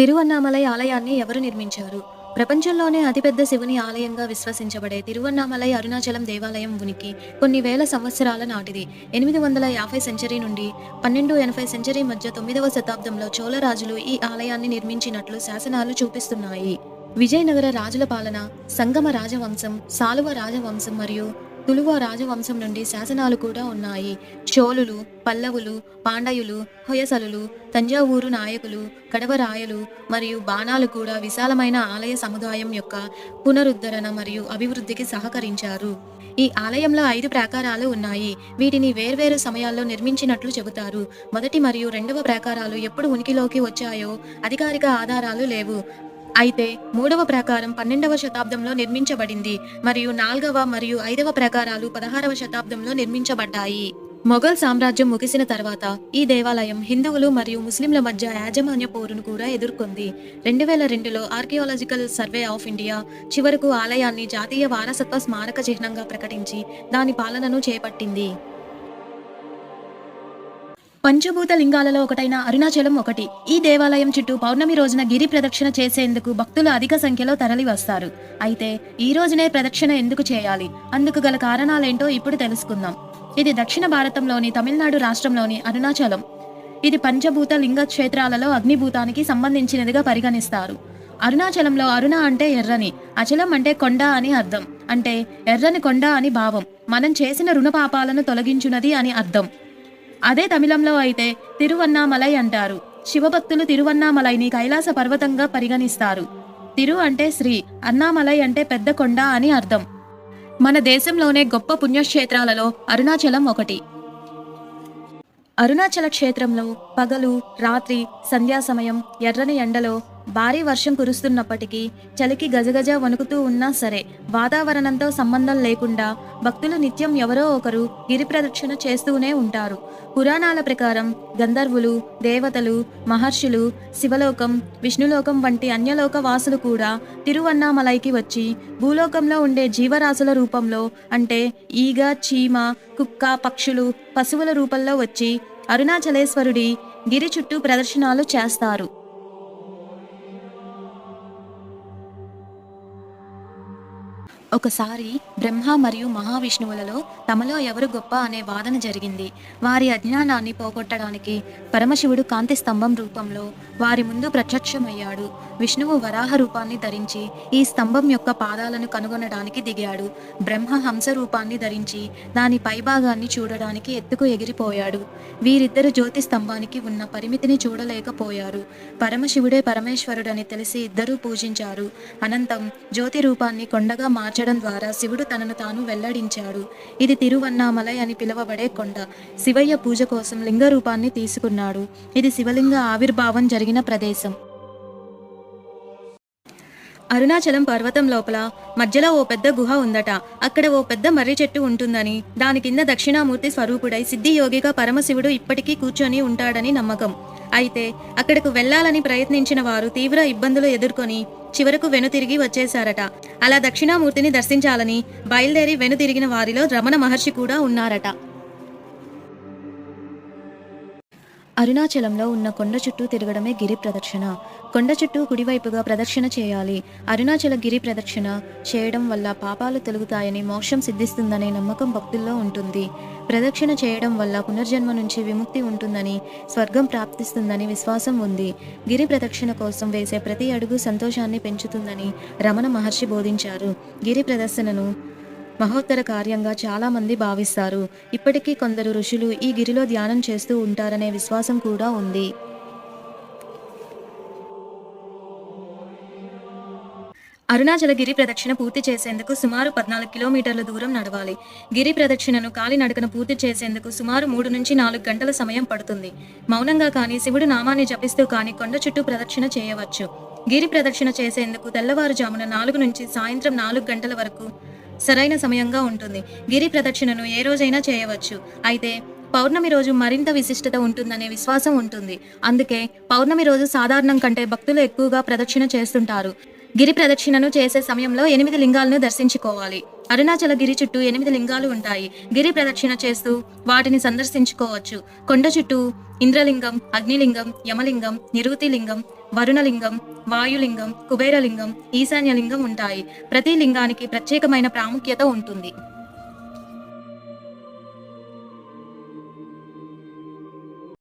తిరువన్నామలై ఆలయాన్ని ఎవరు నిర్మించారు? ప్రపంచంలోనే అతిపెద్ద శివుని ఆలయంగా విశ్వసించబడే తిరువన్నామలై అరుణాచలం దేవాలయం ఉనికి కొన్ని వేల సంవత్సరాల నాటిది. ఎనిమిది వందల యాభై సెంచరీ నుండి పన్నెండు ఎనభై సెంచరీ మధ్య తొమ్మిదవ శతాబ్దంలో చోళరాజులు ఈ ఆలయాన్ని నిర్మించినట్లు శాసనాలు చూపిస్తున్నాయి. విజయనగర రాజుల పాలన సంగమ రాజవంశం సాలువ రాజవంశం మరియు తులువ రాజవంశం నుండి శాసనాలు కూడా ఉన్నాయి. చోళులు పల్లవులు పాండయులు హొయసలులు తంజావూరు నాయకులు కడవరాయలు మరియు బాణాలు కూడా విశాలమైన ఆలయ సముదాయం యొక్క పునరుద్ధరణ మరియు అభివృద్ధికి సహకరించారు. ఈ ఆలయంలో ఐదు ప్రాకారాలు ఉన్నాయి. వీటిని వేర్వేరు సమయాల్లో నిర్మించినట్లు చెబుతారు. మొదటి మరియు రెండవ ప్రాకారాలు ఎప్పుడు ఉనికిలోకి వచ్చాయో అధికారిక ఆధారాలు లేవు. అయితే మూడవ ప్రాకారం పన్నెండవ శతాబ్దంలో నిర్మించబడింది మరియు నాల్గవ మరియు ఐదవ ప్రాకారాలు పదహారవ శతాబ్దంలో నిర్మించబడ్డాయి. మొఘల్ సామ్రాజ్యం ముగిసిన తర్వాత ఈ దేవాలయం హిందువులు మరియు ముస్లింల మధ్య యాజమాన్య పోరును కూడా ఎదుర్కొంది. రెండు వేల రెండులో ఆర్కియాలజికల్ సర్వే ఆఫ్ ఇండియా చివరకు ఆలయాన్ని జాతీయ వారసత్వ స్మారక చిహ్నంగా ప్రకటించి దాని పాలనను చేపట్టింది. పంచభూత లింగాలలో ఒకటైన అరుణాచలం ఒకటి. ఈ దేవాలయం చుట్టూ పౌర్ణమి రోజున గిరి ప్రదక్షిణ చేసేందుకు భక్తులు అధిక సంఖ్యలో తరలి వస్తారు. అయితే ఈ రోజునే ప్రదక్షిణ ఎందుకు చేయాలి? అందుకు గల కారణాలేంటో ఇప్పుడు తెలుసుకుందాం. ఇది దక్షిణ భారతంలోని తమిళనాడు రాష్ట్రంలోని అరుణాచలం. ఇది పంచభూత లింగ క్షేత్రాలలో అగ్నిభూతానికి సంబంధించినదిగా పరిగణిస్తారు. అరుణాచలంలో అరుణ అంటే ఎర్రని అచలం అంటే కొండ అని అర్థం. అంటే ఎర్రని కొండ అని భావం. మనం చేసిన రుణ పాపాలను తొలగించునది అని అర్థం. అదే తమిళంలో అయితే తిరువన్నామలై అంటారు. శివభక్తులు తిరువన్నామలైని కైలాస పర్వతంగా పరిగణిస్తారు. తిరు అంటే శ్రీ అన్నామలై అంటే పెద్ద కొండ అని అర్థం. మన దేశంలోనే గొప్ప పుణ్యక్షేత్రాలలో అరుణాచలం ఒకటి. అరుణాచల క్షేత్రంలో పగలు రాత్రి సంధ్యా సమయం ఎర్రని ఎండలో భారీ వర్షం కురుస్తున్నప్పటికీ చలికి గజగజ వణుకుతూ ఉన్నా సరే వాతావరణంతో సంబంధం లేకుండా భక్తులు నిత్యం ఎవరో ఒకరు గిరి ప్రదక్షిణ చేస్తూనే ఉంటారు. పురాణాల ప్రకారం గంధర్వులు దేవతలు మహర్షులు శివలోకం విష్ణులోకం వంటి అన్యలోక వాసులు కూడా తిరువన్నామలైకి వచ్చి భూలోకంలో ఉండే జీవరాశుల రూపంలో అంటే ఈగ చీమ కుక్క పక్షులు పశువుల రూపంలో వచ్చి అరుణాచలేశ్వరుడి గిరి చుట్టూ ప్రదర్శనలు చేస్తారు. ఒకసారి బ్రహ్మ మరియు మహావిష్ణువులలో తమలో ఎవరు గొప్ప అనే వాదన జరిగింది. వారి అజ్ఞానాన్ని పోగొట్టడానికి పరమశివుడు కాంతి స్తంభం రూపంలో వారి ముందు ప్రత్యక్షమయ్యాడు. విష్ణువు వరాహ రూపాన్ని ధరించి ఈ స్తంభం యొక్క పాదాలను కనుగొనడానికి దిగాడు. బ్రహ్మ హంస రూపాన్ని ధరించి దాని పైభాగాన్ని చూడడానికి ఎత్తుకు ఎగిరిపోయాడు. వీరిద్దరు జ్యోతి స్తంభానికి ఉన్న పరిమితిని చూడలేకపోయారు. పరమశివుడే పరమేశ్వరుడని తెలిసి ఇద్దరూ పూజించారు. అనంతం జ్యోతి రూపాన్ని కొండగా మార్చి మార్చడం ద్వారా శివుడు తనను తాను వెల్లడించాడు. ఇది తిరువన్నామలై అని పిలువబడే కొండ. శివయ్య పూజ కోసం లింగ రూపాన్ని తీసుకున్నాడు. ఇది శివలింగ ఆవిర్భావం జరిగిన ప్రదేశం. అరుణాచలం పర్వతం లోపల మధ్యలో ఓ పెద్ద గుహ ఉందట. అక్కడ ఓ పెద్ద మర్రి చెట్టు ఉంటుందని దాని కింద దక్షిణామూర్తి స్వరూపుడై సిద్ధియోగిగా పరమశివుడు ఇప్పటికీ కూర్చొని ఉంటాడని నమ్మకం. అయితే అక్కడకు వెళ్ళాలని ప్రయత్నించిన వారు తీవ్ర ఇబ్బందులు ఎదుర్కొని చివరకు వెనుతిరిగి వచ్చేశారట. అలా దక్షిణామూర్తిని దర్శించాలని బయలుదేరి వెనుతిరిగిన వారిలో రమణ మహర్షి కూడా ఉన్నారట. అరుణాచలంలో ఉన్న కొండ చుట్టూ తిరగడమే గిరి ప్రదక్షిణ కొండ చుట్టూ కుడివైపుగా ప్రదక్షిణ చేయాలి. అరుణాచల గిరి ప్రదక్షిణ చేయడం వల్ల పాపాలు తొలుగుతాయని మోక్షం సిద్ధిస్తుందనే నమ్మకం భక్తుల్లో ఉంటుంది. ప్రదక్షిణ చేయడం వల్ల పునర్జన్మ నుంచి విముక్తి ఉంటుందని స్వర్గం ప్రాప్తిస్తుందని విశ్వాసం ఉంది. గిరి ప్రదక్షిణ కోసం వేసే ప్రతి అడుగు సంతోషాన్ని పెంచుతుందని రమణ మహర్షి బోధించారు. గిరి ప్రదర్శనను మహోత్తర కార్యంగా చాలా మంది భావిస్తారు. ఇప్పటికీ కొందరు ఋషులు ఈ గిరిలో ధ్యానం చేస్తూ ఉంటారనే విశ్వాసం కూడా ఉంది. అరుణాచల గిరి ప్రదక్షిణ పూర్తి చేసేందుకు సుమారు పద్నాలుగు కిలోమీటర్ల దూరం నడవాలి. గిరి ప్రదక్షిణను కాలినడకన పూర్తి చేసేందుకు సుమారు మూడు నుంచి నాలుగు గంటల సమయం పడుతుంది. మౌనంగా కానీ శివుడు నామాన్ని జపిస్తూ కానీ కొండ చుట్టూ ప్రదక్షిణ చేయవచ్చు. గిరి ప్రదక్షిణ చేసేందుకు తెల్లవారుజామున నాలుగు నుంచి సాయంత్రం నాలుగు గంటల వరకు సరైన సమయంగా ఉంటుంది. గిరి ప్రదక్షిణను ఏ రోజైనా చేయవచ్చు. అయితే పౌర్ణమి రోజు మరింత విశిష్టత ఉంటుందనే విశ్వాసం ఉంటుంది. అందుకే పౌర్ణమి రోజు సాధారణం కంటే భక్తులు ఎక్కువగా ప్రదక్షిణ చేస్తుంటారు. గిరి ప్రదక్షిణను చేసే సమయంలో ఎనిమిది లింగాలను దర్శించుకోవాలి. అరుణాచల గిరి చుట్టూ ఎనిమిది లింగాలు ఉంటాయి. గిరి ప్రదక్షిణ చేస్తూ వాటిని సందర్శించుకోవచ్చు. కొండ చుట్టూ ఇంద్రలింగం అగ్నిలింగం యమలింగం నిరుతిలింగం వరుణలింగం వాయులింగం కుబేరలింగం ఈశాన్యలింగం ఉంటాయి. ప్రతి లింగానికి ప్రత్యేకమైన ప్రాముఖ్యత ఉంటుంది.